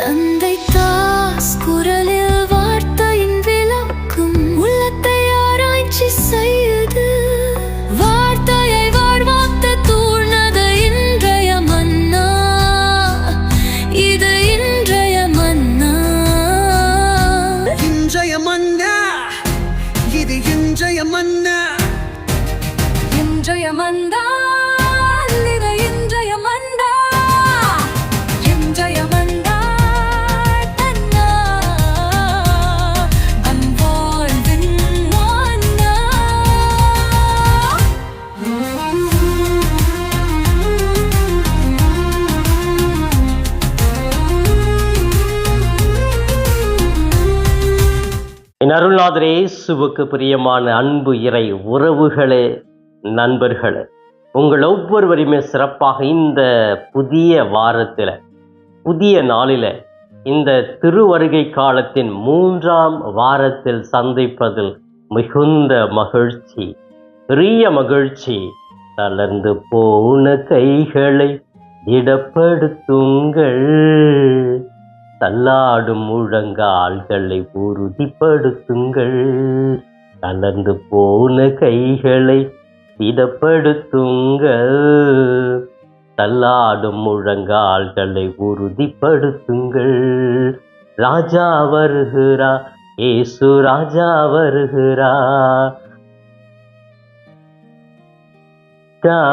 等。என் அருள்நாதரே பிரியமான அன்பு இறை உறவுகளே நண்பர்களே. உங்கள் ஒவ்வொருவரையுமே சிறப்பாக இந்த புதிய வாரத்தில் புதிய நாளில் இந்த திருவருகை காலத்தின் மூன்றாம் வாரத்தில் சந்திப்பதில் மிகுந்த மகிழ்ச்சி பெரிய மகிழ்ச்சி. தளர்ந்து போன கைகளை திடப்படுத்துங்கள். தள்ளாடும் முழங்கால்களை உறுதிப்படுத்துங்கள். தளர்ந்து போன கைகளை திடப்படுத்துங்கள். தள்ளாடும் முழங்கால்களை உறுதிப்படுத்துங்கள். ராஜா வருகிறா ஏசு ராஜா வருகிறா.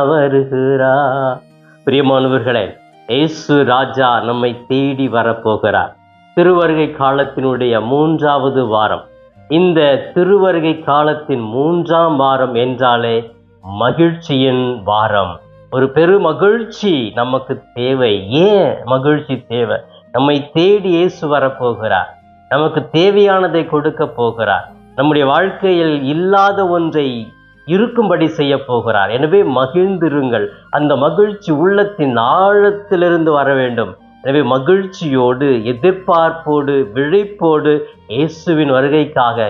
வருகிறா. பிரியமானவர்களே இயேசு ராஜா நம்மை தேடி வரப்போகிறார். திருவருகை காலத்தினுடைய மூன்றாவது வாரம். இந்த திருவருகை காலத்தின் மூன்றாம் வாரம் என்றாலே மகிழ்ச்சியின் வாரம். ஒரு பெரு மகிழ்ச்சி நமக்கு தேவை. ஏன் மகிழ்ச்சி தேவை? நம்மை தேடி இயேசு வரப்போகிறார். நமக்கு தேவையானதை கொடுக்க போகிறார். நம்முடைய வாழ்க்கையில் இல்லாத ஒன்றை இருக்கும்படி செய்ய போகிறார். எனவே மகிழ்ந்திருங்கள். அந்த மகிழ்ச்சி உள்ளத்தின் ஆழத்திலிருந்து வர வேண்டும். எனவே மகிழ்ச்சியோடு எதிர்பார்ப்போடு விழிப்போடு இயேசுவின் வருகைக்காக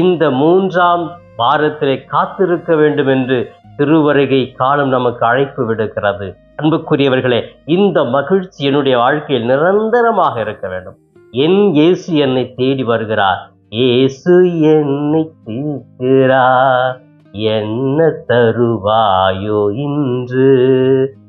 இந்த மூன்றாம் வாரத்திலே காத்திருக்க வேண்டும் என்று திருவருகை காலம் நமக்கு அழைப்பு விடுக்கிறது. அன்புக்குரியவர்களே இந்த மகிழ்ச்சி என்னுடைய வாழ்க்கையில் நிரந்தரமாக இருக்க வேண்டும். என் இயேசு என்னை தேடி வருகிறார். இயேசு என்னை தீர்க்கிறார் என்ன தருவாயோ இன்று?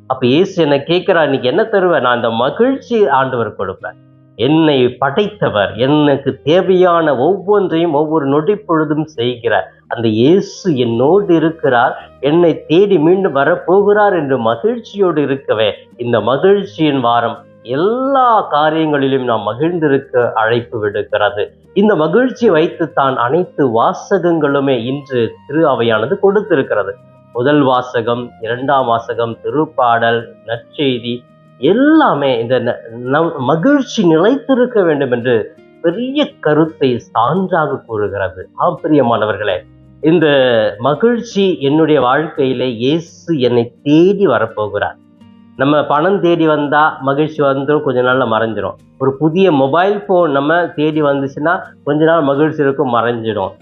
அப்ப இயேசு என்ன கேட்கிறா இன்னைக்கு என்ன தருவேன் நான் அந்த மகிழ்ச்சி ஆண்டவர் கொடுப்பேன். என்னை படைத்தவர் எனக்கு தேவையான ஒவ்வொன்றையும் ஒவ்வொரு நொடி பொழுதும் செய்கிறார். அந்த இயேசு என்னோடு இருக்கிறார் என்னை தேடி மீண்டும் வரப்போகிறார் என்று மகிழ்ச்சியோடு இருக்கவே. இந்த மகிழ்ச்சியின் வாரம் எல்லா காரியங்களிலும் நாம் மகிழ்ந்திருக்க அழைப்பு விடுக்கிறது. இந்த மகிழ்ச்சியை வைத்து தான் அனைத்து வாசகங்களுமே இன்று திரு அவையானது கொடுத்திருக்கிறது. முதல் வாசகம் இரண்டாம் வாசகம் திருப்பாடல் நற்செய்தி எல்லாமே இந்த ந- மகிழ்ச்சி நிலைத்திருக்க வேண்டும் என்று பெரிய கருத்தை சான்றாக கூறுகிறது. ஆப்பிரியமானவர்களே இந்த மகிழ்ச்சி என்னுடைய வாழ்க்கையிலே இயேசு என்னை தேடி வரப்போகிறார். நம்ம பணம் தேடி வந்தால் மகிழ்ச்சி வந்துடும் கொஞ்ச நாளில் மறைஞ்சிரும். ஒரு புதிய மொபைல் ஃபோன் நம்ம தேடி வந்துச்சுன்னா கொஞ்ச நாள் மகிழ்ச்சி இருக்கும் மறைஞ்சிடும்.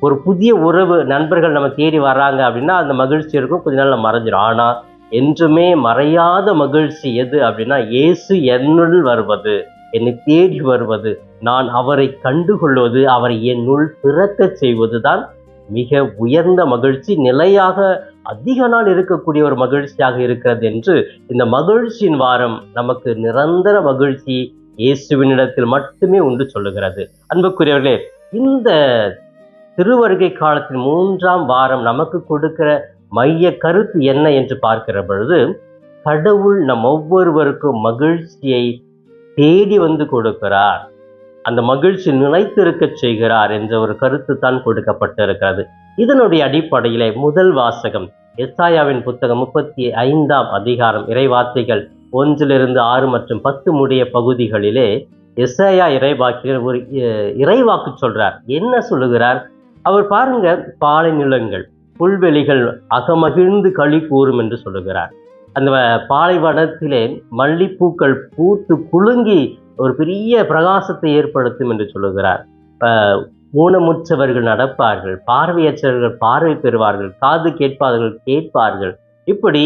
ஒரு புதிய உறவு நண்பர்கள் நம்ம தேடி வராங்க அப்படின்னா அந்த மகிழ்ச்சி இருக்கும் கொஞ்ச நாளில் மறைஞ்சிடும் ஆனால் என்றுமே மறையாத மகிழ்ச்சி எது அப்படின்னா இயேசு என்னுள் வருவது என்னை தேடி வருவது நான் அவரை கண்டுகொள்வது அவரை என்னுள் பிறக்கச் செய்வதுதான் மிக உயர்ந்த மகிழ்ச்சி நிலையாக அதிக நாள் இருக்கக்கூடிய ஒரு மகிழ்ச்சியாக இருக்கிறது என்று இந்த மகிழ்ச்சியின் வாரம் நமக்கு நிரந்தர மகிழ்ச்சி இயேசுவினிடத்தில் மட்டுமே உண்டு சொல்லுகிறது. அன்புக்குரியவர்களே இந்த திருவருகை காலத்தின் மூன்றாம் வாரம் நமக்கு கொடுக்கிற மைய கருத்து என்ன என்று பார்க்கிற பொழுது கடவுள் நம் ஒவ்வொருவருக்கும் மகிழ்ச்சியை தேடி வந்து கொடுக்கிறார். அந்த மகிழ்ச்சி நிலைத்திருக்கச் செய்கிறார் என்ற ஒரு கருத்து தான் கொடுக்கப்பட்டிருக்கிறது. இதனுடைய அடிப்படையிலே முதல் வாசகம் எஸ்ஆயாவின் புத்தகம் முப்பத்தி ஐந்தாம் அதிகாரம் இறைவார்த்தைகள் ஒன்றிலிருந்து ஆறு மற்றும் பத்து முடிய பகுதிகளிலே எஸ்ஐயா இறைவாக்கியர் ஒரு இறைவாக்கு சொல்றார். என்ன சொல்லுகிறார்? அவர் பாருங்க பாலை நிலங்கள் புல்வெளிகள் அகமகிழ்ந்து களி கூறும் என்று சொல்லுகிறார். அந்த பாலைவனத்திலே மல்லிப்பூக்கள் பூத்து குலுங்கி ஒரு பெரிய பிரகாசத்தை ஏற்படுத்தும் என்று சொல்லுகிறார். ஊனமுற்றவர்கள் நடப்பார்கள் பார்வையற்றவர்கள் பார்வை பெறுவார்கள் காது கேட்பார்கள் கேட்பார்கள். இப்படி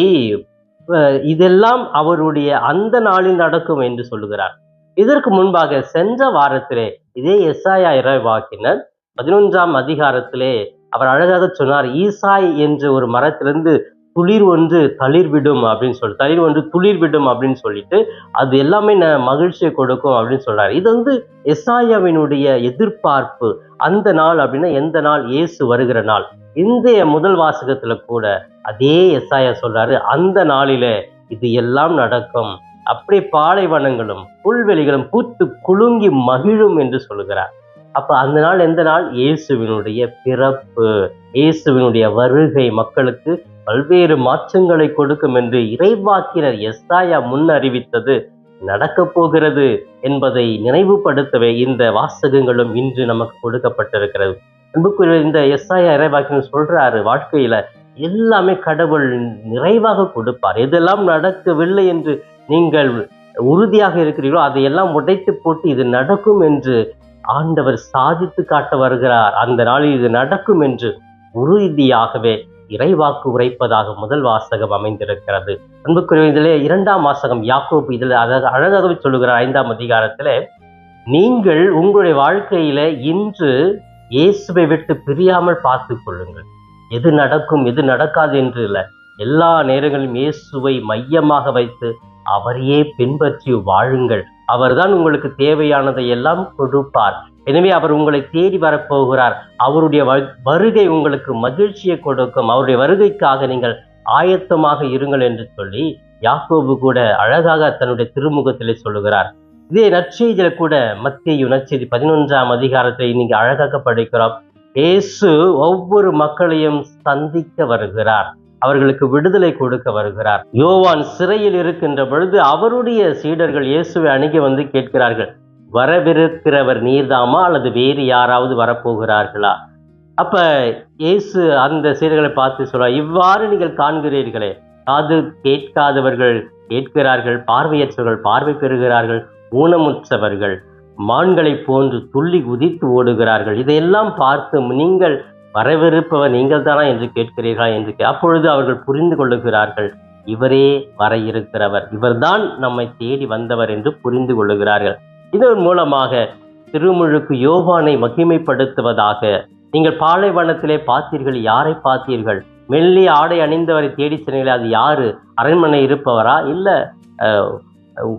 இதெல்லாம் அவருடைய அந்த நாளில் நடக்கும் என்று சொல்லுகிறார். இதற்கு முன்பாக சென்ற வாரத்திலே இதே எஸ்ஆயா இறைவாக்கினர் பதினொன்றாம் அதிகாரத்திலே அவர் அழகாக சொன்னார் ஈசாய் என்ற ஒரு மரத்திலிருந்து துளிர் வந்து தளிர் விடும் அப்படின்னு சொல்லி தளிர் வந்து துளிர் விடும் அப்படின்னு சொல்லிட்டு அது எல்லாமே ந மகிழ்ச்சியை கொடுக்கும் அப்படின்னு சொல்றாரு. இது வந்து எஸ்ஆயாவினுடைய எதிர்பார்ப்பு. அந்த நாள் அப்படின்னா எந்த நாள்? இயேசு வருகிற நாள். இந்திய முதல் வாசகத்துல கூட அதே எஸ்ஆயா சொல்றாரு அந்த நாளில இது எல்லாம் நடக்கும். அப்படியே பாலைவனங்களும் புல்வெளிகளும் பூத்து குலுங்கி மகிழும் என்று சொல்லுகிறார். அப்ப அந்த நாள் எந்த நாள்? இயேசுவினுடைய பிறப்பு. இயேசுவினுடைய வருகை மக்களுக்கு பல்வேறு மாற்றங்களை கொடுக்கும் என்று இறைவாக்கினர் எஸ்தாயா முன் அறிவித்தது நடக்கப் போகிறது என்பதை நினைவுபடுத்தவே இந்த வாசகங்களும் இன்று நமக்கு கொடுக்கப்பட்டிருக்கிறது. அன்புக்குரிய இந்த எஸ்ஆயா இறைவாக்கினர் சொல்றாரு வாழ்க்கையில எல்லாமே கடவுள் நிறைவாக கொடுப்பார். எதெல்லாம் நடக்கவில்லை என்று நீங்கள் உறுதியாக இருக்கிறீர்களோ அதையெல்லாம் உடைத்து போட்டு இது நடக்கும் என்று ஆண்டவர் சாதித்து காட்ட வருகிறார். அந்த நாளில் இது நடக்கும் என்று உறுதியாகவே இறைவாக்கு உரைப்பதாக முதல் வாசகம் அமைந்திருக்கிறது. அன்புக்குரிய இதிலே இரண்டாம் வாசகம் யாக்கோபு இதில் அழக அழகாகவே சொல்லுகிறார் ஐந்தாம் அதிகாரத்தில் நீங்கள் உங்களுடைய வாழ்க்கையில இன்று இயேசுவை விட்டு பிரியாமல் பார்த்து கொள்ளுங்கள். எது நடக்கும் எது நடக்காது என்று இல்லை. எல்லா நேரங்களிலும் இயேசுவை மையமாக வைத்து அவரையே பின்பற்றி வாழுங்கள். அவர்தான் உங்களுக்கு தேவையானதை எல்லாம் கொடுப்பார். எனவே அவர் உங்களை தேடி வரப்போகிறார். அவருடைய வருகை உங்களுக்கு மகிழ்ச்சியை கொடுக்கும். அவருடைய வருகைக்காக நீங்கள் ஆயத்தமாக இருங்கள் என்று சொல்லி யாக்கோபு கூட அழகாக தன்னுடைய திருமுகத்திலே சொல்லுகிறார். இதே நற்செய்தியில கூட மத்திய நற்செய்தி பதினொன்றாம் அதிகாரத்தை நீங்க அழகாக படிக்கிறோம். இயேசு ஒவ்வொரு மக்களையும் சந்திக்க வருகிறார். அவர்களுக்கு விடுதலை கொடுக்க வருகிறார். யோவான் சிறையில் இருக்கின்ற பொழுது அவருடைய சீடர்கள் இயேசுவை அணுகி வந்து கேட்கிறார்கள். வரவிருக்கிறவர் நீர்தாமா அல்லது வேறு யாராவது வரப்போகிறார்களா? அப்ப இயேசு அந்த சீரர்களை பார்த்து சொல்றார் இவ்வாறு நீங்கள் காண்கிறீர்களே காது கேட்காதவர்கள் கேட்கிறார்கள் பார்வையற்றவர்கள் பார்வை பெறுகிறார்கள் ஊனமுற்றவர்கள் மான்களைப் போன்று துள்ளி குதித்து ஓடுகிறார்கள். இதையெல்லாம் பார்த்து நீங்கள் வரவிருப்பவர் நீங்கள் தானா என்று கேட்கிறீர்களா? என்று கே- அப்பொழுது அவர்கள் புரிந்து கொள்ளுகிறார்கள் இவரே வர இருக்கிறவர் இவர்தான் நம்மை தேடி வந்தவர் என்று புரிந்து கொள்ளுகிறார்கள். இதன் மூலமாக திருமுழுக்கு யோவானை மகிமைப்படுத்துவதாக. நீங்கள் பாலைவனத்திலே பார்த்தீர்கள் யாரை பார்த்தீர்கள்? மெல்லிய ஆடை அணிந்தவரை தேடி சென்றீர்களே அது யாரு? அரண்மனை இருப்பவரா? இல்லை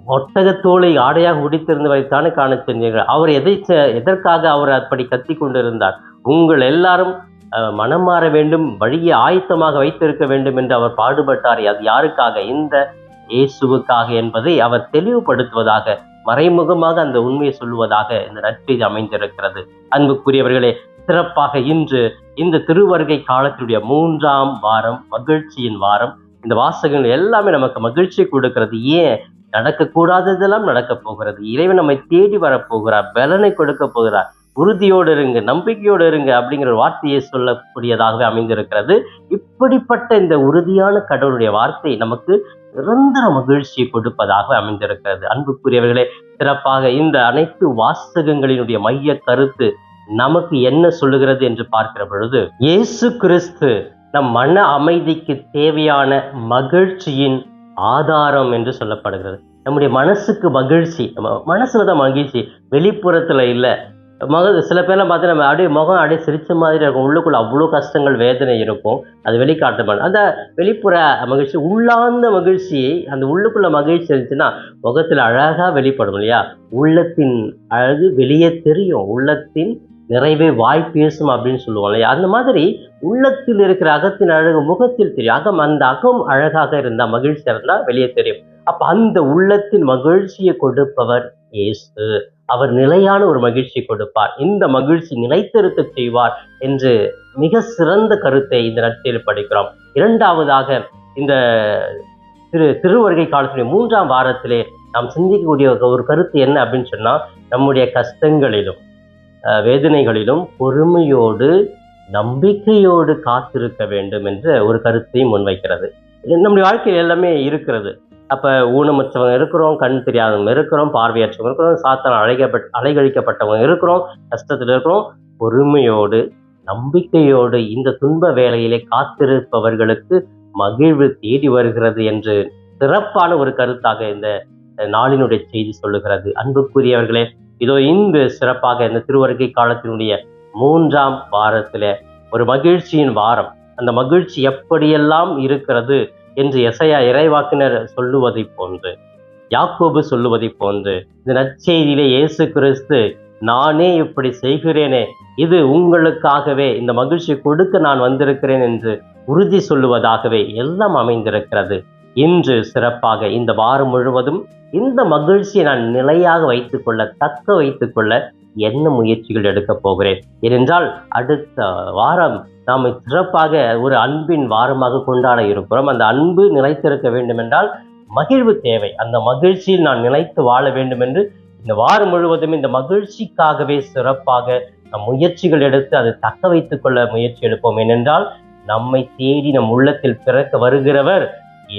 ஒட்டகத்தோலை ஆடையாக உடித்திருந்தவரைத்தானே காண சென்றீர்கள்? அவர் எதை செ- எதற்காக அவர் அப்படி கத்தி கொண்டிருந்தார்? உங்கள் எல்லாரும் மனம் மாற வேண்டும் வழியை ஆயத்தமாக வைத்திருக்க வேண்டும் என்று அவர் பாடுபட்டார் அது யாருக்காக? இந்த இயேசுவுக்காக என்பதை அவர் தெளிவுபடுத்துவதாக மறைமுகமாக அந்த உண்மையை சொல்லுவதாக இந்த நட்பெய்தி அமைந்திருக்கிறது. அன்புக்குரியவர்களே சிறப்பாக இன்று இந்த திருவருகை காலத்தினுடைய மூன்றாம் வாரம் மகிழ்ச்சியின் வாரம். இந்த வாசகங்கள் எல்லாமே நமக்கு மகிழ்ச்சி கொடுக்கிறது. ஏன்? நடக்கக்கூடாததெல்லாம் நடக்கப் போகிறது. இறைவன் நம்மை தேடி வரப்போகிறார் பலனை கொடுக்க போகிறார். உறுதியோடு இருங்க நம்பிக்கையோடு இருங்க அப்படிங்கிற ஒரு வார்த்தையை சொல்லக்கூடியதாகவே அமைந்திருக்கிறது. இப்படிப்பட்ட இந்த உறுதியான கடவுளுடைய வார்த்தை நமக்கு நிரந்தர மகிழ்ச்சியை கொடுப்பதாக அமைந்திருக்கிறது. அன்புக்குரியவர்களே சிறப்பாக இந்த அனைத்து வாசகங்களினுடைய மைய கருத்து நமக்கு என்ன சொல்லுகிறது என்று பார்க்கிற பொழுது இயேசு கிறிஸ்து நம் மன அமைதிக்கு தேவையான மகிழ்ச்சியின் ஆதாரம் என்று சொல்லப்படுகிறது. நம்முடைய மனசுக்கு மகிழ்ச்சி நம்ம மனசுல தான் மகிழ்ச்சி வெளிப்புறத்துல இல்லை முக சில பேர்லாம் பார்த்தீங்கன்னா நம்ம அப்படியே முகம் அப்படியே சிரித்த மாதிரி இருக்கும். உள்ளுக்குள்ள அவ்வளோ கஷ்டங்கள் வேதனை இருக்கும். அது வெளிக்காட்ட மாட்டோம் அந்த வெளிப்புற மகிழ்ச்சி உள்ளார்ந்த மகிழ்ச்சியை அந்த உள்ளுக்குள்ள மகிழ்ச்சி இருந்துச்சுன்னா முகத்தில் அழகாக வெளிப்படும் இல்லையா? உள்ளத்தின் அழகு வெளியே தெரியும். உள்ளத்தின் நிறைவே வாய் பேசும் அப்படின்னு சொல்லுவோம் இல்லையா? அந்த மாதிரி உள்ளத்தில் இருக்கிற அகத்தின் அழகு முகத்தில் தெரியும். அகம் அந்த அகம் அழகாக இருந்தால் மகிழ்ச்சியா இருந்தால் வெளியே தெரியும். அப்போ அந்த உள்ளத்தின் மகிழ்ச்சியை கொடுப்பவர் இயேசு. அவர் நிலையான ஒரு மகிழ்ச்சி கொடுப்பார். இந்த மகிழ்ச்சி நிலைத்திருக்க செய்வார் என்று மிக சிறந்த கருத்தை இந்த நற்செய்தியில் படிக்கிறோம். இரண்டாவதாக இந்த திரு திருவருகை காலத்துடைய மூன்றாம் வாரத்திலே நாம் சிந்திக்கக்கூடிய ஒரு கருத்து என்ன அப்படின்னு சொன்னால் நம்முடைய கஷ்டங்களிலும் வேதனைகளிலும் பொறுமையோடு நம்பிக்கையோடு காத்திருக்க வேண்டும் என்ற ஒரு கருத்தையும் முன்வைக்கிறது. இது நம்முடைய வாழ்க்கையில் எல்லாமே இருக்கிறது. அப்போ ஊனமுற்றவங்க இருக்கிறோம் கண் தெரியாதவங்க இருக்கிறோம் பார்வையற்றவங்க இருக்கிறோம் சாத்தான் அழைக்கப்பட் அலைகழிக்கப்பட்டவங்க இருக்கிறோம் கஷ்டத்தில் இருக்கிறோம். பொறுமையோடு நம்பிக்கையோடு இந்த துன்ப வேலையிலே காத்திருப்பவர்களுக்கு மகிழ்வு தேடி வருகிறது என்று சிறப்பான ஒரு கருத்தாக இந்த நாளினுடைய செய்தி சொல்லுகிறது. அன்புக்குரியவர்களே இதோ இந்த சிறப்பாக இந்த திருவருகை காலத்தினுடைய மூன்றாம் வாரத்தில் ஒரு மகிழ்ச்சியின் வாரம். அந்த மகிழ்ச்சி எப்படியெல்லாம் இருக்கிறது? என்று எசையா இறைவாக்கினர் சொல்லுவதைப் போன்று யாக்கோபு சொல்லுவதைப் போன்று இந்த நற்செய்தியிலே இயேசு கிறிஸ்து நானே இப்படி செய்கிறேனே இது உங்களுக்காகவே இந்த மகிழ்ச்சி கொடுக்க நான் வந்திருக்கிறேன் என்று உறுதி சொல்லுவதாகவே எல்லாம் அமைந்திருக்கிறது. இன்று சிறப்பாக இந்த வாரம் முழுவதும் இந்த மகிழ்ச்சியை நான் நிலையாக வைத்துக்கொள்ள தக்க வைத்துக்கொள்ள என்ன முயற்சிகள் எடுக்கப் போகிறேன்? ஏனென்றால் அடுத்த வாரம் நாம் சிறப்பாக ஒரு அன்பின் வாரமாக கொண்டாட இருக்கிறோம். அந்த அன்பு நிலைத்திருக்க வேண்டுமென்றால் மகிழ்வு தேவை. அந்த மகிழ்ச்சியில் நான் நிலைத்து வாழ வேண்டும் என்று இந்த வாரம் முழுவதும் இந்த மகிழ்ச்சிக்காகவே சிறப்பாக நம் முயற்சிகள் எடுத்து அதை தக்க வைத்துக் கொள்ள முயற்சி எடுப்போம். ஏனென்றால் நம்மை தேடி நம் உள்ளத்தில் பிறக்க வருகிறவர்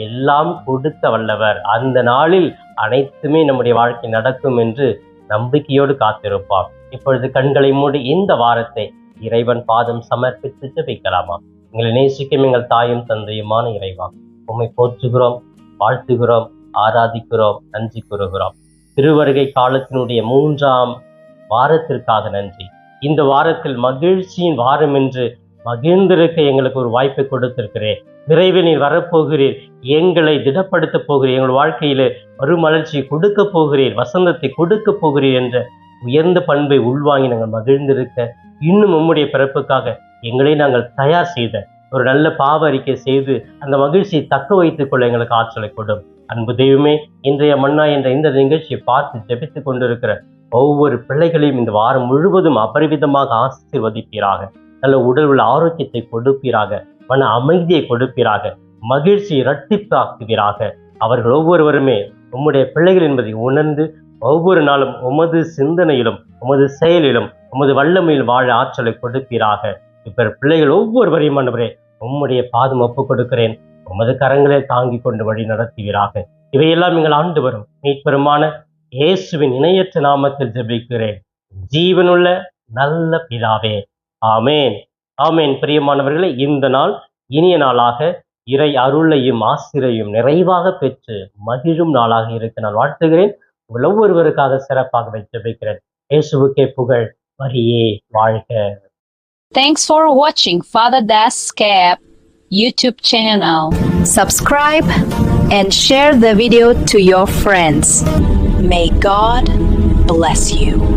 எல்லாம் கொடுக்க வல்லவர். அந்த நாளில் அனைத்துமே நம்முடைய வாழ்க்கை நடக்கும் என்று நம்பிக்கையோடு காத்திருப்பார். இப்பொழுது கண்களை மூடி இந்த வாரத்தை இறைவன் பாதம் சமர்ப்பித்து ஜபிக்கலாமா? எங்களை நேசிக்கும் எங்கள் தாயும் தந்தையுமான இறைவா உம்மை போற்றுகிறோம் வாழ்த்துகிறோம் ஆராதிக்கிறோம் நன்றி கூறுகிறோம். திருவருகை காலத்தினுடைய மூன்றாம் வாரத்திற்காக நன்றி. இந்த வாரத்தில் மகிழ்ச்சியின் வாரம் என்று மகிழ்ந்திருக்க எங்களுக்கு ஒரு வாய்ப்பை கொடுத்திருக்கிறேன். விரைவில் நீர் வரப்போகிறீர் எங்களை திடப்படுத்த போகிறீர் எங்கள் வாழ்க்கையிலே மறுமலர்ச்சியை கொடுக்க போகிறீர் வசந்தத்தை கொடுக்க போகிறீர் என்ற உயர்ந்த பண்பை உள்வாங்கி நாங்கள் மகிழ்ந்திருக்க இன்னும் உம்முடைய பிறப்புக்காக எங்களை நாங்கள் தயார் செய்த ஒரு நல்ல பாவ அறிக்கை செய்து அந்த மகிழ்ச்சியை தக்க வைத்துக் கொள்ள எங்களுக்கு ஆற்றலை கொடும். அன்பு தெய்வமே இன்றைய மன்னா என்ற இந்த நிகழ்ச்சியை பார்த்து ஜெபித்துக் கொண்டிருக்கிற ஒவ்வொரு பிள்ளைகளையும் இந்த வாரம் முழுவதும் அபரிவிதமாக ஆசீர்வதிப்பீராக. நல்ல உடல் உள்ள ஆரோக்கியத்தை கொடுப்பீராக மன அமைதியை கொடுப்பீராக மகிழ்ச்சியை இரட்டிப்பாக்குவீராக. அவர்கள் ஒவ்வொருவருமே உம்முடைய பிள்ளைகள் என்பதை உணர்ந்து ஒவ்வொரு நாளும் உமது சிந்தனையிலும் உமது செயலிலும் உமது வல்லமையில் வாழ ஆற்றலை கொடுப்பீராக. இப்ப பிள்ளைகள் ஒவ்வொருவரையும் ஆண்டவரே உம்முடைய பாதம் ஒப்பு கொடுக்கிறேன். உமது கரங்களை தாங்கி கொண்டு வழி நடத்துவீராக. இவையெல்லாம் எங்கள் ஆண்டு வரும் மீட்பெருமான இயேசுவின் இணையற்ற நாமத்தில் ஜெபிக்கிறேன். ஜீவனுள்ள நல்ல பிதாவே. ஆமேன். ஆமேன். பிரியமானவர்களே இந்த நாள் இனிய நாளாக இறை அருளையும் ஆசிரையும் நிறைவாக பெற்று மகிழும் நாளாக இருக்க நான் வாழ்த்துகிறேன். ஒவ்வொருவருக்காக சிறப்பாக ஜெபிக்கிறேன் இயேசுவுக்கே புகழ் வரியே வாழ்க Thanks for watching Father Das Cap YouTube channel. subscribe and share the video to your friends. May God bless you.